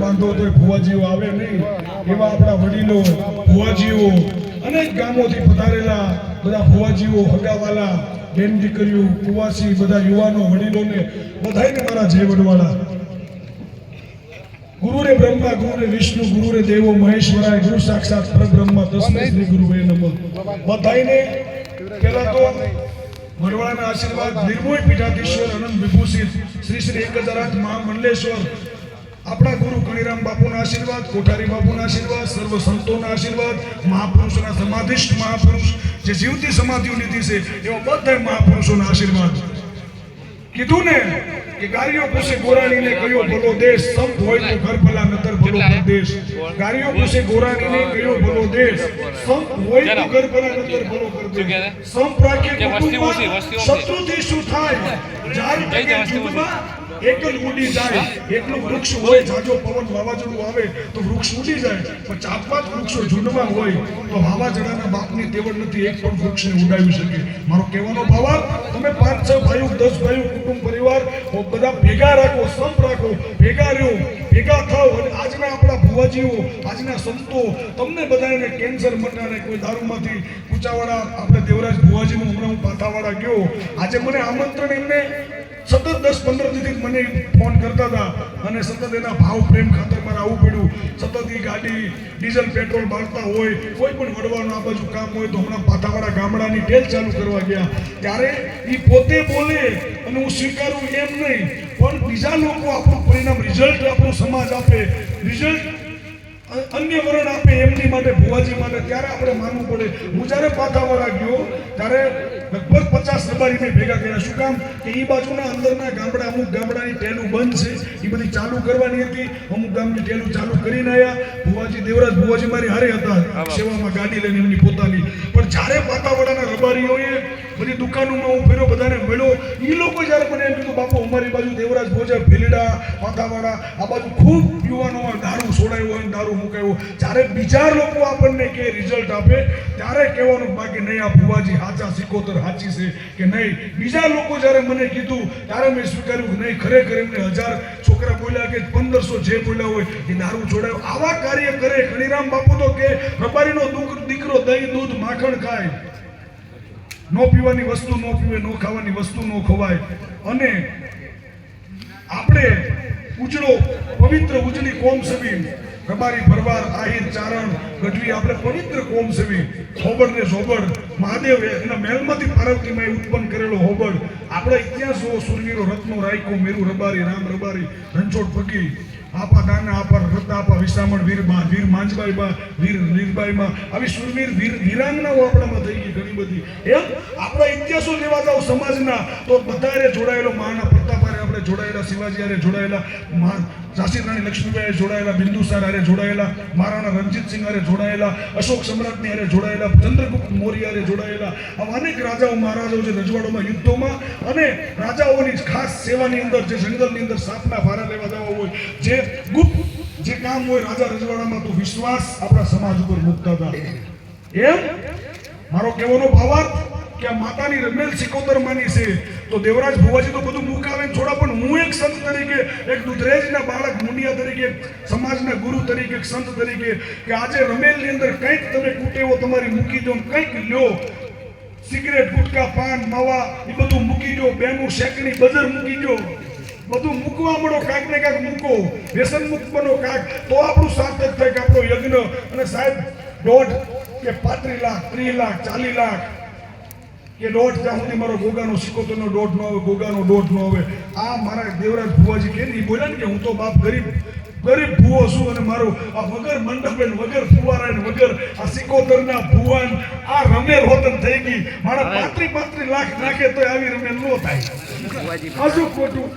બાંધો તો ભુવાજીઓ આવે નહીં એવા આપણા વડીલો ભુવાજીઓ અનેક ગામોથી પધારેલા બધા ભુવાજીઓ, હગાવાલા બેન દીકરીઓ કુવાસી બધા યુવાનો વડીલોને બધાને મારા જય વડવાળા ગુરુરે બ્રહ્મા ગુરુરે વિષ્ણુ ગુરુ રે દેવો મહેશ્વરાય ગુરુ સાક્ષાત પરબ્રહ્મા તસ્મૈ શ્રી એ નમઃ. બધાને પહેલા તો વડવાળાના આશીર્વાદ નિર્મોય પીઠાધીશ્વર અનંત વિભૂષિત શ્રી શ્રી એક હજાર આઠ મહામંડલેશ્વર આપણા ગુરુ કણીરામ બાપુના આશીર્વાદ કોઠારી બાપુના આશીર્વાદ સર્વ સંતોના આશીર્વાદ મહાપુરુષોના સમાધિષ્ઠ મહાપુરુષ જે જીવતી સમાધિઓ લીધી છે એવા બધા મહાપુરુષોના આશીર્વાદ. કીધું ને કે ગારીઓ પૂછે ગોરાણીને કયો ભલો દેશ સંત હોય તો ઘર ભલા નતર ભલો પ્રદેશ. ગારીઓ પૂછે ગોરાણીને કયો ભલો દેશ સંત હોય તો ઘર ભલા નતર ભલો પ્રદેશ. સંપ રાખે કે વસ્તી ઓછી, કુટુંબમાં વસ્તી ઓછી. શત્રુથી શું થાય? જાર કઈ કે વસ્તી ઓછી? જૂથમાં એક જ ઉડી જાય, એકલું વૃક્ષ હોય, જાજો પવન વાવાઝોડું આવે, તો વૃક્ષ ઉડી જાય. પણ ચાર પાંચ વૃક્ષો ઝુંડમાં હોય, તો વાવાઝોડાના બાપની તેવડ નથી એક પણ વૃક્ષને ઉડાવી શકે. મારો કહેવાનો ભાવાર્થ તમે પાંચ, છ ભાઈઓ, દસ ભાઈઓ, કુટુંબ, પરિવાર બધા ભેગા રાખો, સંપ રાખો, ભેગા રહ્યો, ભેગા થાવ અને આજના આપણા ભુવાજીઓ, આજના સંતો, તમને બધાને કેન્સર મટાને કોઈ દારૂમાંથી કૂચાવાળા આપણે દેવરાજ ભુવાજીનું હમણાં હું પાથાવાળા ગયો. આજે મને આમંત્રણ એમને સતત દસ પંદર દીથી મને ફોન કરતા હતા અને સતત એના ભાવ પ્રેમ ખાતર મારે આવવું પડ્યું. સતત એ ગાડી, ડીઝલ, પેટ્રોલ બાળતા હોય, કોઈ પણ વડવાનું આ બાજુ કામ હોય તો હમણાં પાથાવાળા ગામડાની ટેલ ચાલુ કરવા ગયા. ત્યારે એ પોતે બોલે અને હું સ્વીકારું એમ નહીં, પણ બીજા લોકો આપણું પરિણામ રિઝલ્ટ આપણો સમાજ આપે. રિઝલ્ટ અન્ય વરણ આપે એમની માટે ભુવાજી માટે ત્યારે આપણે માનવું પડે. હું જ્યારે પાથાવાળા ગયો ત્યારે લગભગ પચાસ રબારી મેં ભેગા કર્યા. શું કામ? કે એ બાજુના અંદરના ગામડા અમુક ગામડાની ટેલું બંધ છે. એ બધી ચાલુ કરવાની હતી. અમુક ગામની ટેલું ચાલુ કરીને આવ્યા ભુવાજી દેવરાજ ભુવાજી મારી હારે હતા. સેવામાં ગાડી લઈને એમની પોતાની. પણ જ્યારે પાતાવાડાના રબારીઓએ બધી દુકાનોમાં હું ફેર્યો બધાને મળ્યો એ લોકો જ્યારે મને એમ કીધું બાપુ અમારી બાજુ દેવરાજ ભોજા ભીલડા પાતાવાડા આ બાજુ ખૂબ યુવાનોમાં દારૂ સોડાયું હોય ને દારૂ મુકાયો જ્યારે બીજા લોકો આપણને કે રિઝલ્ટ આપે, ત્યારે કહેવાનું બાકી નહીં, આ ભુવાજી હાચા સિકોતર હાચી છે કે નહીં? બીજા લોકો જ્યારે મને કીધું, ત્યારે મેં સ્વીકાર્યું કે નહીં, ખરેખર એમને હજાર છોકરા બોલ્યા કે પંદરસો જે બોલ્યા હોય એ દારૂ છોડાયો. આવા કાર્ય કરે ખણીરામ બાપુ તો કે રબારીનો દીકરો દહીં, દૂધ, માખણ ખાય. નો પીવાની વસ્તુ નો પીવે, નો ખાવાની વસ્તુ નો ખવાય. અને આપણે ઉજળો, પવિત્ર ઉજળી કોમ સવી રબારી ભરવાડ, આહિર, ચારણ, ગઢવી, આપણે પવિત્ર કોમ સેવી. હોબળ ને સોબળ મહાદેવ એના મહેલમાંથી પાર્વતીમાં ઉત્પન્ન કરેલો હોબડ આપણા ઇતિહાસો સુરવીરો, રત્નો, રાયકો, મેરુ, રબારી, રામ, રબારી, રણછોડ ફકી આપા દાના આપા રત્ન આપા વિસામણ વીર બા વીર માંજબાઈ બા વીર નીરબાઈમાં આવી સુરવીર, વીર, વીરાંગનાઓ આપણામાં થઈ ગઈ ઘણી બધી. એમ? આપણા ઇતિહાસો લેવા જાવ સમાજના, તો બધારે જોડાયેલો મહાના આપણે જોડાયેલા, શિવાજી હારે જોડાયેલા ઝાંસી રાણી લક્ષ્મીબાઈ જોડાયેલા બિંદુસાર હારે જોડાયેલા, મહારાણા રણજીતસિંહ હારે જોડાયેલા, અશોક સમ્રાટની હારે જોડાયેલા ચંદ્રગુપ્ત મૌર્ય હારે જોડાયેલા, આવા અનેક રાજાઓ, મહારાજાઓ જે રજવાડોમાં, યુદ્ધોમાં અને રાજાઓની ખાસ સેવાની અંદર, જે જંગલની અંદર સાપના ભારા લેવા જવા હોય, જે ગુપ્ત જે કામ હોય રાજા રજવાડામાં, તો વિશ્વાસ આપણા સમાજ ઉપર મૂકતા હતા. એમ? મારો કહેવાનો ભાવાર્થ કે આ માતાની રમેલ સિકોતર માની છે. તો દેવરાજ ભુવાજી તો બધું મુકાવે છોડા પણ હું એક સંત તરીકે, એક દુધરેજના બાળક મુનિયા તરીકે, સમાજના ગુરુ તરીકે, એક સંત તરીકે, કે આજે રમેલની અંદર કંઈક તમે કુટેવો તમારી મૂકી દો કંઈક લ્યો. સિગરેટ, ગુટકા, પાન, માવા, એ બધું મૂકી દો બેનું શેકડી, બજર મૂકી દો. બધું મૂકવા મળો કાંક ને કાંક મૂકો. વ્યસન મુક્ત કાંઈક. તો આપણું સાર્થક થાય કે આપણો યજ્ઞ. અને સાહેબ, દોઢ કે પાંત્રીસ લાખ, ત્રીસ લાખ, ચાલીસ લાખ કે દોઢ ત્યાં સુધી મારો ગોગાનો તો દોઢ નો આવે ગોગાનો દોઢ ન આવે. આ મારા દેવરાજ ભુવાજી કે નહીં એ બોલ્યા ને કે હું તો બાપ ગરીબ ગરીબ ભૂવો છું અને મારું આ વગર મંડપે વગર ફુવારા વગર આ સિકોતરના ભુવાન આ રમેલ હોતન થઈ ગઈ. મારા પાંત્રી પાંત્રી લાખ નાખે તો આવી રમેલ ન થાય. હજુ ખોટું.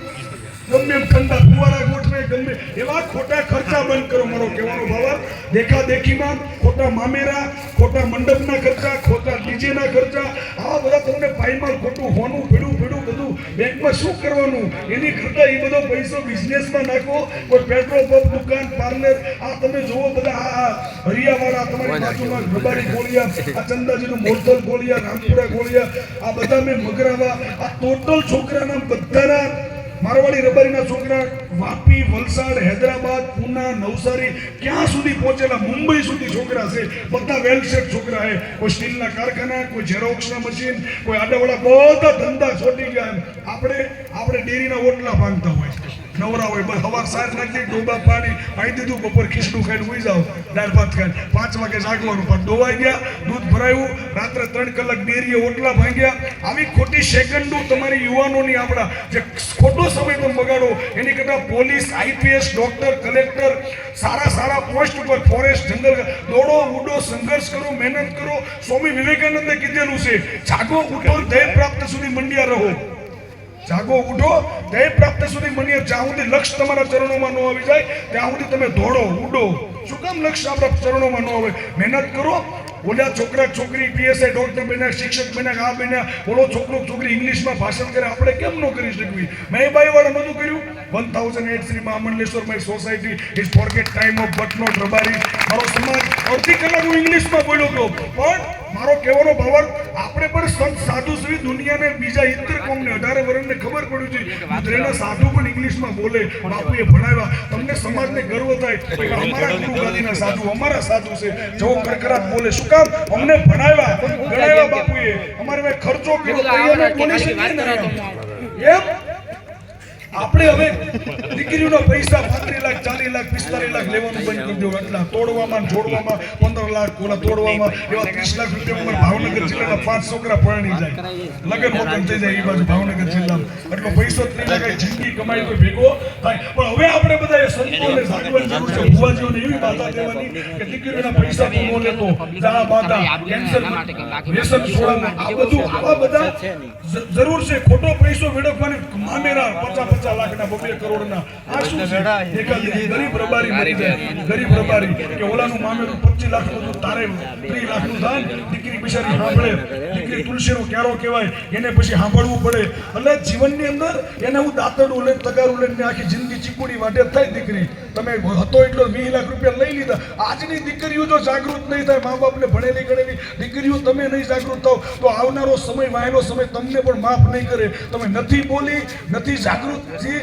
ગમે ઠંડા ફુવારા ગોઠવે ગમે એવા ખોટા ખર્ચા બંધ કરો મારો કહેવાનો ભાવ દેખા દેખીમાં ખોટા મામેરા ખોટા મંડપના ખર્ચા ખોટા ડીજેના ખર્ચા આ બધા તમને ફાઇલમાં ખોટું હોનું પીડું પીડું બધું બેંકમાં શું કરવાનું? એની કરતાં એ બધો પૈસો બિઝનેસમાં નાખો કોઈ પેટ્રોલ પંપ દુકાન પાર્લર આ તમે જુઓ બધા આ હરિયાવાળા તમારી બાજુમાં રબારી ગોળિયા આ ચંદાજીનું મોરતલ ગોળિયા રામપુરા ગોળિયા આ બધા મેં મગરાવા આ ટોટલ છોકરાના બધાના મારવાડી રબારીના છોકરા વાપી, વલસાડ, હૈદરાબાદ, પુના, નવસારી ક્યાં સુધી પહોંચેલા? મુંબઈ સુધી છોકરા છે. બધા વેલ સેટ છોકરા છે. કોઈ સ્ટીલના કારખાના, કોઈ ઝેરોક્સના મશીન કોઈ આડાવાળા બધા ધંધા છોડી ગયા એમ. આપણે આપણે ડેરીના ઓટલા ભાંગતા હોય નવરા હોય બસ હવાર સાર નાખી ડોબા પાણી અહીં દીધું, બપોર ખીચડું ખાઈને ઉઈ જાવ દાળ ભાત ખાઈને. પાંચ વાગે જાગવાનું, પણ ડોવાઈ ગયા, દૂધ ભરાયું, રાત્રે ત્રણ કલાક ડેરીએ ઓટલા ભાંગ્યા. આવી ખોટી સેકન્ડો તમારી યુવાનોની આપણા જે ખોટો સમય તમે બગાડો, એની કરતાં પોલીસ, આઈપીએસ, ડોક્ટર, કલેક્ટર, સારા સારા પોસ્ટ ઉપર ફોરેસ્ટ, જંગલ, દોડો, ઉડો, સંઘર્ષ કરો, મહેનત કરો. સ્વામી વિવેકાનંદે કીધેલું છે, જાગો, ઉઠો, ધ્યેય પ્રાપ્ત સુધી મંડ્યા રહો. જાગો, ઉઠો. ધ્યેય પ્રાપ્ત સુધી મને જ્યાં સુધી લક્ષ્ય તમારા ચરણોમાં ન આવી જાય, ત્યાં સુધી તમે દોડો, ઉડો. શું કામ લક્ષ્ય આપણા ચરણોમાં ન આવે? મહેનત કરો. ઓલા છોકરા છોકરી પીએસઆઈ ડોક્ટર બન્યા શિક્ષક બન્યા આ બન્યા. ઓલો છોકરો છોકરી ઇંગ્લિશમાં ભાષણ કરે. આપણે કેમ ન કરી શકવી મેં બાઈ વાળા નહોતું કર્યું. One thousand eight Shri Mahamandaleshwar my society is forget time of but not Rabari. મારો સમાજ અડધી કલાક હું ઇંગ્લિશમાં બોલ્યો હતો પણ મારો કહેવાનો ભાવાર્થ આપણે પણ સંત સાધુ સુધી દુનિયાને બીજા ઇતર કોમને અઢારે વર્ષને ખબર પડ્યું છે. ગુજરાતના સાધુ પણ ઇંગ્લિશમાં બોલે. બાપુએ ભણાવ્યા. તમને સમાજને ગર્વ થાય અમારા ગુરુ ગાદીના સાધુ અમારા સાધુ છે. જો કરકરાટ બોલે. શું કામ અમને ભણાવ્યા. ગણાવ્યા બાપુએ. અમારે ખર્ચો કર્યો તો શકીએ ને એમ? આપણે હવે દીકરીનો પૈસા પાંત્રીસ લાખ, ચાલીસ લાખ, પિસ્તાલીસ લાખ લેવાનું બંધ કરી દો. એટલા તોડવામાં, જોડવામાં, પંદર લાખ ઓલા તોડવામાં, એવા ત્રીસ લાખ રૂપિયા ભાવનગર જિલ્લાના પાંચ છોકરા પરણી જાય. લગ્ન વગન થઈ જાય એ બાજુ ભાવનગર જિલ્લામાં. એટલો પૈસો જ નહીં જિંદગી કમાઈ કોઈ ભેગો થાય. પણ હવે આપણે બધા સંતોને જાગવાની જરૂર છે, ભુવાજીઓને એવી માતા દેવાની કે દીકરીઓના પૈસા તું નો લેતો જા માતા કેન્સર વ્યસન છોડવાનું આ બધું આવા બધા જરૂર છે. ખોટો પૈસો વેડફવાની મામેરા પચાસ પચાસ લાખના બબે કરોડના આ શું છે ગરીબ રબારી ગરીબ રબારી કે ઓલાનું મામેરું પચીસ લાખનું નું તારે ત્રીસ લાખનું દાન. દીકરી બિચારી સાંભળે. દીકરી તુલસીનો ક્યારો કહેવાય. એને પછી સાંભળવું પડે. એટલે જીવનની અંદર એને હું દાંતડું લઈને તગારું લઈને આખી જિંદગી ચીકુડી વાટે થાય દીકરી. તમે હતો એટલો વીસ લાખ રૂપિયા લઈ લીધા. આજની દીકરીઓ જો જાગૃત નહીં થાય, મા બાપને ભણેલી ગણેલી દીકરીઓ તમે નહીં જાગૃત થાવ, તો આવનારો સમય, વાયનો સમય તમને પણ માફ નહીં કરે. તમે નથી બોલી, નથી જાગૃત નથી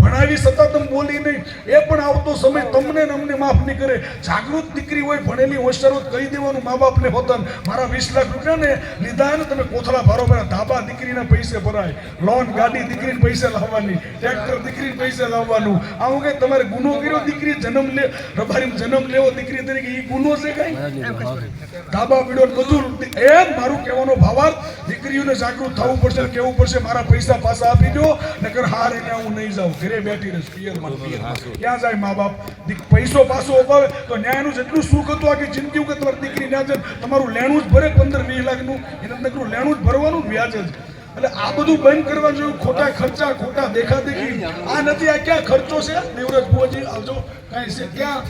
ભણાવી છતાં તમે બોલી નહીં. એ પણ આવતો સમય તમને ને અમને માફ નહીં કરે. જાગૃત દીકરી હોય, ભણેલી હોશિયાર કહી દેવાનું મા બાપને હોતા મારા વીસ લાખ રૂપિયાને લીધા ને તમે કોથળા ભરો, મારા ધાબા દીકરીના પૈસે ભરાય. લોન, ગાડી દીકરીને પૈસા લાવવાની, ટ્રેક્ટર દીકરીને પૈસા લાવવાનું. આવું કે તમારે ગુનો કર્યો દીકરી જન્મ લે રબારી જન્મ લેવો દીકરી તરીકે એ ગુનો છે કઈ? ધાબા પીડો બધું એમ મારું કહેવાનો ભાવાર્થ દીકરીઓને જાગૃત થવું પડશે કેવું પડશે મારા પૈસા પાછા આપી દો નકર હાર એને હું નહીં જાઉં. ઘરે બેઠી રહીશ પિયરમાં માં. ક્યાં જાય મા બાપ? પૈસો પાછો અપાવે તો ન્યાયનું જેટલું સુખ હતું આખી જિંદગી કે તમારી દીકરી ન્યા જાય તમારું લેણું જ ભરે પંદર વીસ લાખનું એને નકરું લેણું જ ભરવાનું વ્યાજ જ. એટલે આ બધું બંધ કરવા જેવું ખોટા ખર્ચા ખોટા દેખા દેખી આ નથી આ ક્યાં ખર્ચો છે? દેવરાજ ભુવાજી આવજો. કઈ છે ક્યાં?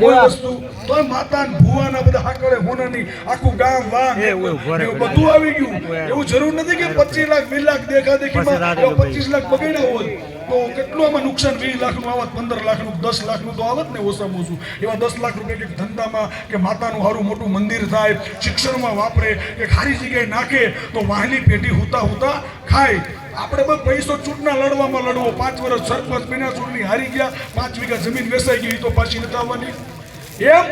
કોઈ વસ્તુ. તો માતા ભુવાના બધા હાકડે હોનાની આખું ગામ એવું બધું આવી ગયું. એવું જરૂર નથી કે પચીસ લાખ વીસ લાખ દેખા દેખીમાં પચીસ લાખ બગડ્યા હોત તો કેટલું અમે નુકસાન? વીસ લાખનું આવત, પંદર લાખનું, દસ લાખનું તો આવત ને ઓછામાં ઓછું. એવા દસ લાખ રૂપિયા કે ધંધામાં કે માતાનું સારું મોટું મંદિર થાય, શિક્ષણમાં વાપરે, કે ખારી જગ્યાએ નાખે, તો વાહની પેઢી હુતા હુતા ખાય. આપણે બસ પૈસો ચૂંટણા લડવામાં લડવો. પાંચ વર્ષ સરપંચ, બિના ચૂંટણી હારી ગયા, પાંચ વીઘા જમીન વેચાઈ ગઈ તો પાછી નથી આવવાની. એમ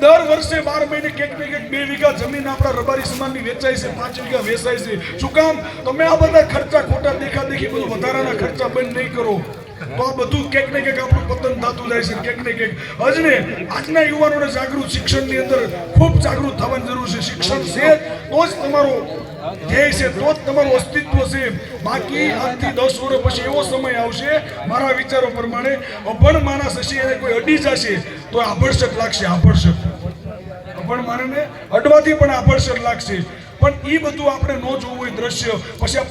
દર વર્ષે બાર મહિને ક્યાંક ને કેક બે વીઘા જમીન આપણા રબારી સમાજની વેચાય છે, પાંચ વીઘા વેચાય છે. શું કામ? તમે આ બધા ખર્ચા ખોટા દેખા દેખી બધું વધારાના ખર્ચા બંધ નહીં કરો. તો આ બધું ક્યાંક ને ક્યાંક આપણું પતન થતું જાય છે, કેક ને કેક. હજને આજના યુવાનોને જાગૃત શિક્ષણની અંદર ખૂબ જાગૃત થવાની જરૂર છે. શિક્ષણ છે તો જ તમારો ધ્યેય છે તો જ તમારું અસ્તિત્વ છે. બાકી આજથી દસ વર્ષ પછી એવો સમય આવશે, મારા વિચારો પ્રમાણે અભણ માણસ હશે, એને કોઈ અડી જશે, તો આભડશક લાગશે આભડશક અભણ માણસને અડવાથી પણ આભડશક લાગશે. પણ એ બધું આપણે ન જોવું હોય દ્રશ્ય. પછી આ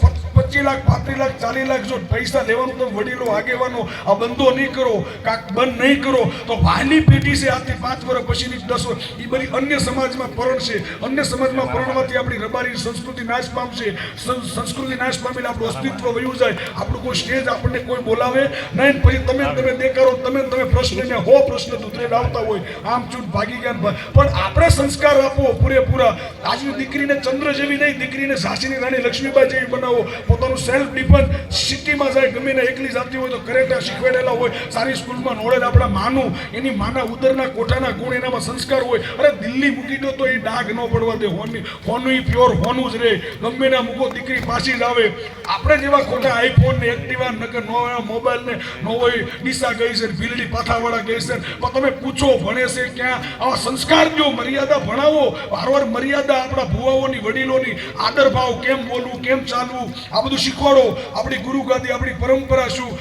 પચીસ લાખ, પાંત્રીસ લાખ, ચાલીસ લાખ જો પૈસા લેવાનું તો વડીલો, આગેવાનો આ બંધો નહીં કરો, કાંક બંધ નહીં કરો, તો વાલી પેઢી છે આજથી પાંચ વર્ષ પછીની દસ વર્ષ. એ બધી અન્ય સમાજમાં પરણશે અન્ય સમાજમાં પરણવાથી આપણી રબારી સંસ્કૃતિ નાશ પામશે. સંસ્કૃતિ નાશ પામીને આપણું અસ્તિત્વ વયું જાય. આપણું કોઈ સ્ટેજ આપણને કોઈ બોલાવે નહીં. પછી તમે તમે દેખાડો, તમે તમે પ્રશ્ન ને હો પ્રશ્ન દૂધરે લાવતા હોય. આમ ચૂંટ ભાગી ગયા પણ આપણે સંસ્કાર આપો પૂરેપૂરા. આજની દીકરીને ચંદ્ર જેવી નહીં, દીકરીને ઝાંસીની રાણી લક્ષ્મીબાઈ જેવી બનાવો. પોતાનું સેલ્ફ ડિપેન્ડ સિટીમાં જાય ગમે એકલી જાતી હોય તો કરેટા શીખવાડેલા હોય, સારી સ્કૂલમાં નોળેલ આપણા માનું એની માના ઉદરના કોઠાના ગુણ એનામાં સંસ્કાર હોય, અરે દિલ્હી મૂકી દો તો એ ડાઘ ન પડવા દે, હોની, હોનું પ્યોર હોનું જ રહે, ગમે મૂકો, દીકરી પાછી જ આવે. આપણે જેવા ખોટા આઈફોન ને એક્ટિવા નકર નો મોબાઈલ ને, નો હોય, ડીસા ગઈ છે ભીલડી પાથાવાળા ગઈ છે પણ તમે પૂછો, ભણે છે ક્યાં? આવા સંસ્કાર જો મર્યાદા ભણાવો. વારવાર મર્યાદા આપણા ભુવાઓની, વડીલોની, આદર ભાવ, કેમ બોલવું, કેમ ચાલવું? આ બધું શીખવાડો. આપણી ગુરુગાદી આપણી પરંપરા શું?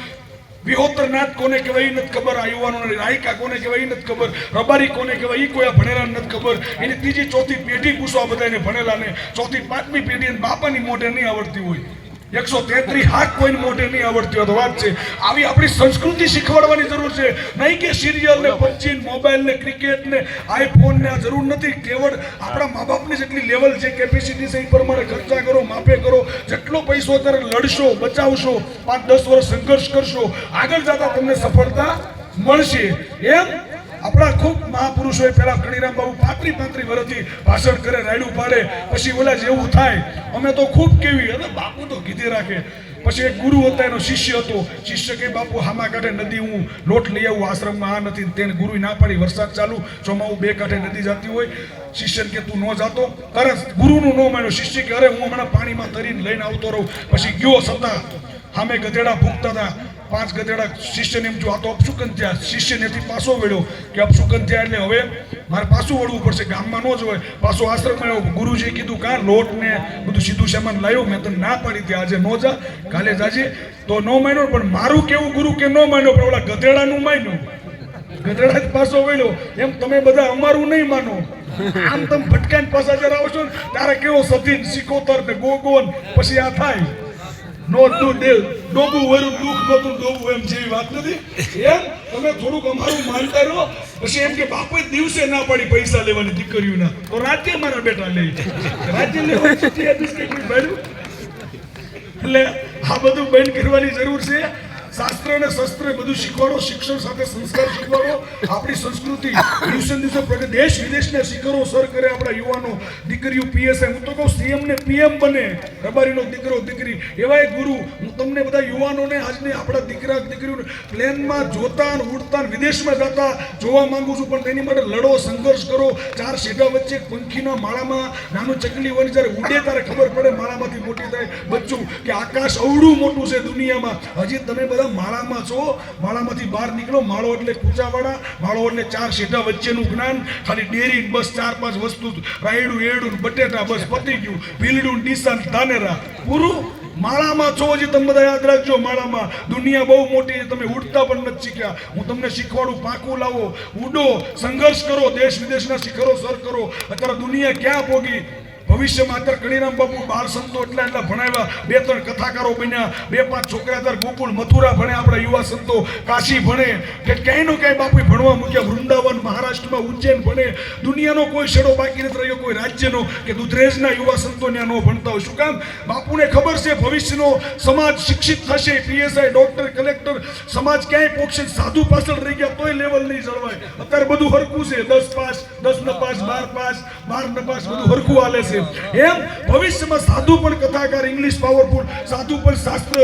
વિહોત્ર નાથ કોને કહેવાય એ નથી ખબર, આ યુવાનોને રાયકા કોને કહેવાય નથી ખબર, રબારી કોને કહેવાય એ કોઈ આ ભણેલા નથી ખબર. એની ત્રીજી, ચોથી પેઢી પૂછો આ બધાને ભણેલાને. ચોથી, પાંચમી પેઢી બાપાની મોઢે નહીં આવડતી હોય. એકસો તેત્રીસ હાથ કોઈને મોઢે નહીં આવડતી હોય તો વાત છે. આવી આપણી સંસ્કૃતિ શીખવાડવાની જરૂર છે. નહીં કે સિરિયલ ને પબજી મોબાઈલ ને ક્રિકેટ ને આઈફોન ને આ જરૂર નથી. કેવળ આપણા મા બાપની જેટલી લેવલ છે કેપેસિટી છે એ પ્રમાણે ખર્ચા કરો માપે કરો. જેટલો પૈસો અત્યારે લડશો બચાવશો પાંચ દસ વર્ષ સંઘર્ષ કરશો આગળ જતા તમને સફળતા મળશે. એમ આપણા ખૂબ મહાપુરુષોએ પેલા કણીરામ બાબુ પાંત્રી પાંત્રી વર્ષથી ભાષણ કરે, રાયડું પાડે, પછી ઓલા જેવું થાય, અમે તો ખૂબ કેવી. અને બાપુ તો કીધે રાખે. પછી એક ગુરુ હતા, એનો શિષ્ય હતો. શિષ્ય કે, બાપુ, હામા કાંઠે નદી હું લોટ લઈ આવું, આશ્રમમાં આ નથી તેને ગુરુ ના પાડી, વરસાદ ચાલુ ચોમાવું બે કાંઠે નદી જતી હોય. શિષ્ય કે, તું ન જાતો. તરત ગુરુનું ન માન્યો શિષ્ય કે, અરે, હું હમણાં પાણીમાં તરીને લઈને આવતો રહું. પછી ગયો સતા સામે ગધેડા ભૂખતા હતા. પાંચ ગધેડા શિષ્યને એમ જો આ તો અપશુકન થયા શિષ્ય ત્યાંથી પાછો વળ્યો કે અપશુકન થયા એટલે હવે મારે પાછું વળવું પડશે, ગામમાં ન જ હોય પાછો આશ્રમમાં આવ્યો. ગુરુજીએ કીધું, કાં લોટ ને બધું સીધું સામાન લાવ્યો મેં તને ના પાડી હતી, આજે ન જા, કાલે જાજે. તો ન માન્યો, પણ મારું કેવું ગુરુ કે ન માન્યો, પણ ઓલા ગધેડાનું માન્યું. ગધેડા જ પાછો વળ્યો. એમ તમે બધા અમારું નહીં માનો. આમ તમે ભટકાઈને પાછા જરા આવશો ને તારે કેવો સધીન, સિકોતર ને ગોગોન, પછી આ થાય. નો તું દે ડોબું વરું, દુઃખ નતું ડોબું એમ જેવી વાત નથી. એમ તમે થોડુંક અમારું માનતા રહો. પછી એમ કે બાપુએ દિવસે ના પાડી પૈસા લેવાની દીકરીઓના. તો રાજ્ય મારા બેટા લે રાજ્ય લેવા એટલે આ બધું બંધ કરવાની જરૂર છે. શાસ્ત્ર અને શસ્ત્ર બધું શીખવાડો, શિક્ષણ સાથે સંસ્કાર શીખવાડો. આપણી સંસ્કૃતિ દિવસે દિવસે દેશ વિદેશના શિખરો સર કરે આપણા યુવાનો. દીકરીઓ પીએસઆઈ. હું તો કહું સીએમ ને પીએમ બને. રબારીનો દીકરો, દીકરી. એવા ગુરુ. હું તમને બધા યુવાનોને આજને આપણા દીકરા, દીકરીઓને પ્લેનમાં જોતા ઉડતા વિદેશમાં જતા જોવા માંગુ છું. પણ તેની માટે લડો, સંઘર્ષ કરો. ચાર સીધા વચ્ચે પંખીના માળામાં નાનું ચકલી હોય જ્યારે ઉડે ત્યારે ખબર પડે માળામાંથી મોટી થાય. બચ્ચું, કે આકાશ અવડું મોટું છે દુનિયામાં. હજી તમે બધા માળામાં છો, માળામાંથી બહાર નીકળો, માળો એટલે કૂચાવાળા માળો એટલે ચાર સીધા વચ્ચેનું જ્ઞાન, ખાલી ડેરી બસ ચાર પાંચ વસ્તુ, રાયડું, એડું બટેટા, બસ પતી ગયું, ભીલડું ડીસા ધાનેરા. પૂરું માળામાં છો હજી તમે બધા યાદ રાખજો, માળામાં. દુનિયા બહુ મોટી તમે ઉડતા પણ નથી શીખ્યા. હું તમને શીખવાડું, પાકું લાવો ઉડો સંઘર્ષ કરો, દેશ વિદેશના શિખરો સર કરો. અત્યારે દુનિયા ક્યાં પોગી ભવિષ્યમાં અત્યારે કણીરામ બાપુ બાળ સંતો એટલા એટલા ભણાવ્યા. બે ત્રણ કથાકારો બન્યા. બે પાંચ છોકરા અત્યારે ગોકુળ મથુરા ભણે આપણા યુવા સંતો. કાશી ભણે. કે ક્યાંય નો ક્યાંય બાપુ ભણવા મૂક્યા. વૃંદાવન, મહારાષ્ટ્રમાં ઉજ્જૈન ભણે. દુનિયાનો કોઈ છેડો બાકી નથી રહ્યો, કોઈ રાજ્યનો. કે દુધરેજના યુવા સંતો ત્યાં ન ભણતા હોય. શું કામ? બાપુને ખબર છે ભવિષ્યનો સમાજ શિક્ષિત થશે. PSI, doctor, collector. સમાજ ક્યાંય પોગશે સાધુ પાછળ રહી ગયા તોય લેવલ નહીં જળવાય. અત્યારે બધું હરકું છે. દસ પાસ, દસ ન પાસ બાર પાસ, બાર ન પાસ બધું હરકું હાલે છે. એમ. ભવિષ્યમાં સાધુ પણ કથાકાર ઇંગ્લિશ પાવરફુલ સાધુ પણ શાસ્ત્ર,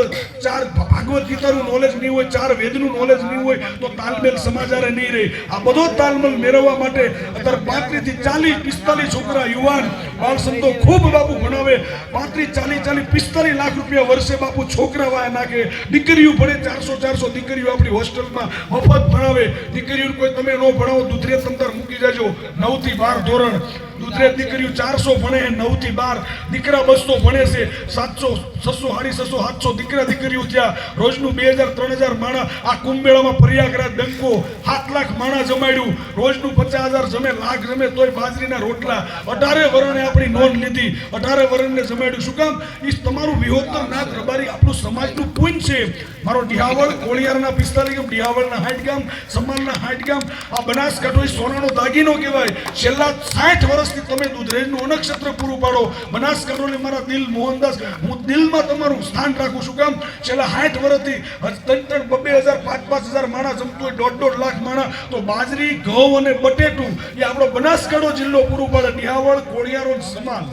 ચાર ભાગવત ગીતાનું નોલેજ નહીં હોય, ચાર વેદનું નોલેજ નહીં હોય, તો તાલમેલ સમાચારે નહીં રહે. આ બધો તાલમેલ મેળવવા માટે અત્યારે પાંત્રીસથી ચાલીસ, પિસ્તાલીસ છોકરા, યુવાન બાળ સંતો ખૂબ બાપુ ભણાવે. પાંત્રીસ, ચાલીસ ચાલીસ, પિસ્તાલીસ લાખ રૂપિયા વર્ષે બાપુ છોકરા વાયા નાખે. દીકરીઓ ભણે ચારસો ચારસો દીકરીઓ આપણી હોસ્ટેલમાં મફત ભણાવે. દીકરીઓ કોઈ તમે ન ભણાવો દુધરે તંતર મૂકી જાજો. નવથી બાર ધોરણ. દૂધરે દીકરીઓ ચારસો ભણે નવથી બાર દીકરા બસો ભણે છે. સાતસો, છસો, સાડી છસો, સાતસો દીકરા દીકરીઓ થયા રોજનું બે હજાર, ત્રણ હજાર માણા આ કુંભમેળામાં પ્રયાગરાજ ડંકો સાત લાખ માણા જમાડ્યું. રોજનું પચાસ હજાર જમે, લાખ જમે તોય બાજરીના રોટલા. અઢારે વરણે આપણી નોંધ લીધી. અઢારે વરણને જમાડ્યું. શું કામ? એ તમારું વિહોત્તર નાથ રબારી. આપણું સમાજનું પુંજ છે. મારો ડિહાવળ કોળિયારના પિસ્તાલીસ ગામ ડિહાવળના હાઈટ ગામ સમાનના હાઈટ ગામ આ બનાસકાંઠો એ સોનાનો દાગીનો કહેવાય. છેલ્લા સાઠ વર્ષથી તમે દૂધરેજનું અનક્ષત્ર પૂરું પાડો. બનાસકાંઠોને મારા દિલ, મોહનદાસ, હું દિલમાં તમારું સ્થાન રાખું છું. કામ? છેલ્લા સાઠ વર્ષથી ત્રણ ત્રણ બબે હજાર, પાંચ પાંચ હજાર માણસ જમતું હોય, દોઢ દોઢ લાખ માણસ તો બાજરી, ઘઉં અને બટેટું એ આપણો બનાસકાંઠો જિલ્લો પૂરું પાડે. ડિહાવળ કોળિયારો સમાન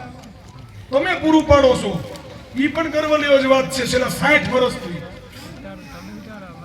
તમે પૂરું પાડો છો. એ પણ ગર્વ લેવો જ વાત છે. છેલ્લા સાઠ વર્ષથી.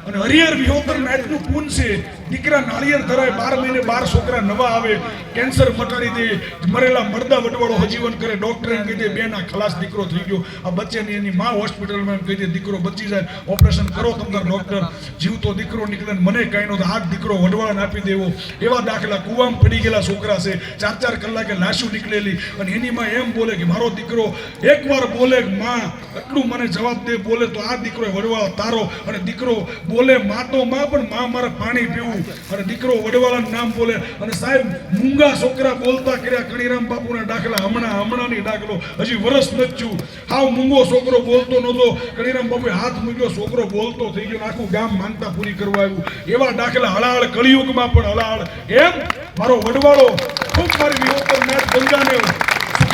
અને હરિહર વિહોતર નાયકનું પૂન છે. દીકરા નાળિયેર ધરાય બાર મહિને બાર છોકરા નવા આવે, કેન્સર મટાડી દે, મરેલા મરદા વટવાળો હજીવન કરે, ડોક્ટર કહી દે બેના ખલાસ દીકરો થઈ ગયો. આ બચ્ચેની એની મા હોસ્પિટલમાં એમ કહી દે, દીકરો બચી જાય, ઓપરેશન કરો તમાર ડોક્ટર જીવતો દીકરો નીકળે મને કાંઈ નહોતો જ દીકરો વડવાળાને આપી દેવો. એવા દાખલા કુવામાં પડી ગયેલા છોકરા છે ચાર ચાર કલાકે લાશું નીકળેલી, અને એની માં એમ બોલે કે, મારો દીકરો એકવાર બોલે માં, એટલું મને જવાબ દે, બોલે તો આ દીકરો વડવાળો તારો, અને દીકરો બોલે, માં તો માં, પણ માં મારે પાણી પીવું અને દીકરો વડવાળાનું નામ બોલે અને સાહેબ મૂંગા છોકરા બોલતા કર્યા કણીરામ બાપુના દાખલા હમણાં હમણાંની દાખલો. હજી વરસ નથી હાવ મૂંગો છોકરો બોલતો નહોતો. કણીરામ બાપુએ હાથ મૂક્યો, છોકરો બોલતો થઈ ગયો આખું ગામ માનતા પૂરી કરવા આવ્યું. એવા દાખલા હળાહળ કળિયુગમાં પણ હળાહળ એમ? મારો વડવાળો ખૂબ મારી વિહોતર મેચ ગંગાને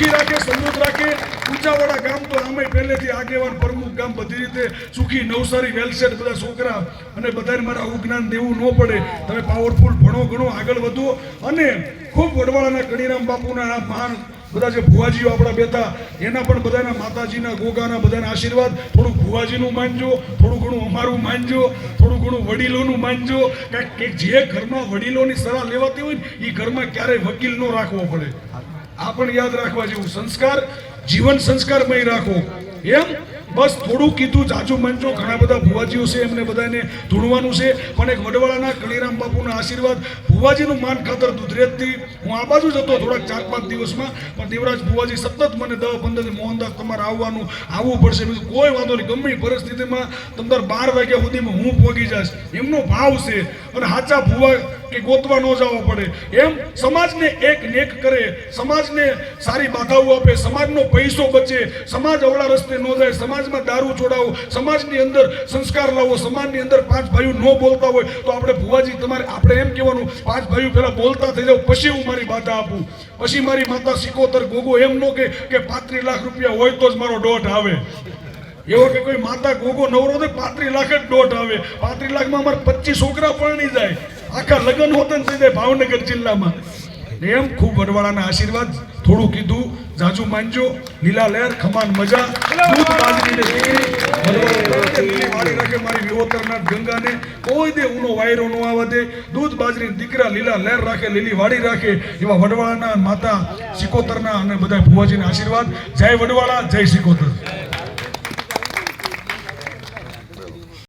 સુખી રાખે, સમૃદ્ધ રાખે. ઊંચાવાળા ગામ તો આમે પહેલેથી આગેવાન પ્રમુખ ગામ બધી રીતે સુખી, નવસારી, વેલસેટ બધા છોકરા અને બધાને મારા અવજ્ઞાન દેવું ન પડે. તમે પાવરફુલ ભણો ઘણો આગળ વધો. અને ખૂબ વડવાળાના કણીરામ બાપુના મહાન બધા જે ભુવાજીઓ આપણા બેતા એના પણ બધાના માતાજીના, ગોગાના બધાના આશીર્વાદ. થોડું ભુવાજીનું માનજો, થોડું ઘણું અમારું માનજો, થોડું ઘણું વડીલોનું માનજો. કે જે ઘરમાં વડીલોની સલાહ લેવાતી હોય ને એ ઘરમાં ક્યારેય વકીલ ન રાખવો પડે. આ પણ યાદ રાખવા જેવું સંસ્કાર, જીવન સંસ્કારમય રાખો એમ? બસ થોડું કીધું, જાજુ મંચો ઘણા બધા ભુવાજીઓ છે એમને બધાને ધૂણવાનું છે. પણ એક વડવાળાના કળીરામ બાપુના આશીર્વાદ ભુવાજીનું માન ખાતર દુધરેજથી હું આ બાજુ જ હતો થોડાક ચાર પાંચ દિવસમાં. પણ દેવરાજ ભુવાજી સતત મને દસ પંદર મોહનદાસ તમારે આવવાનું, આવવું પડશે. કોઈ વાંધો નહીં, ગમે પરિસ્થિતિમાં તમારે બાર વાગ્યા સુધીમાં હું પહોંચી જઈશ. એમનો ભાવ છે. અને સાચા ભુવા કે ગોતવા ન જવો પડે. એમ સમાજને એક નેક કરે, સમાજને સારી બાધાઓ આપે, સમાજનો પૈસો બચે, સમાજ અવળા રસ્તે ન જાય, સમાજમાં દારૂ છોડાવો, સમાજની અંદર સંસ્કાર લાવો, સમાજની અંદર પાંચ ભાઈઓ ન બોલતા હોય, તો આપણે ભુવાજી તમારે, આપણે એમ કહેવાનું, પાંચ ભાઈઓ પહેલાં બોલતા થઈ જાવ પછી હું મારી બાધા આપું. પછી મારી માતા સિકોતર ગોગો એમ ન કે કે પાંત્રીસ લાખ રૂપિયા હોય તો જ મારો દોઢ આવે. એવો કે કોઈ માતા ગોગો નવરો તો પાંત્રીસ લાખ જ દોઢ આવે. પાંત્રીસ લાખમાં અમારે પચીસ છોકરા પરણી જાય. આખા લગ્ન હોતન થઈ ભાવનગર જિલ્લામાં. એમ ખૂબ વડવાળાના આશીર્વાદ થોડું કીધું, જાજુ માનજો, લીલા લહેર, ખમાન મજા, દૂધ બાજરીને દીકરી વાળી રાખે મારી વિહોતરનાથ ગંગાને. કોઈ દે ઉનો વાયરો ન આવવા દે દૂધ બાજરી દીકરા લીલા લહેર રાખે, લીલી વાળી રાખે, એવા વડવાળાના માતા સિકોતરના અને બધા ભુવાજીના આશીર્વાદ. જય વડવાળા, જય સિકોતર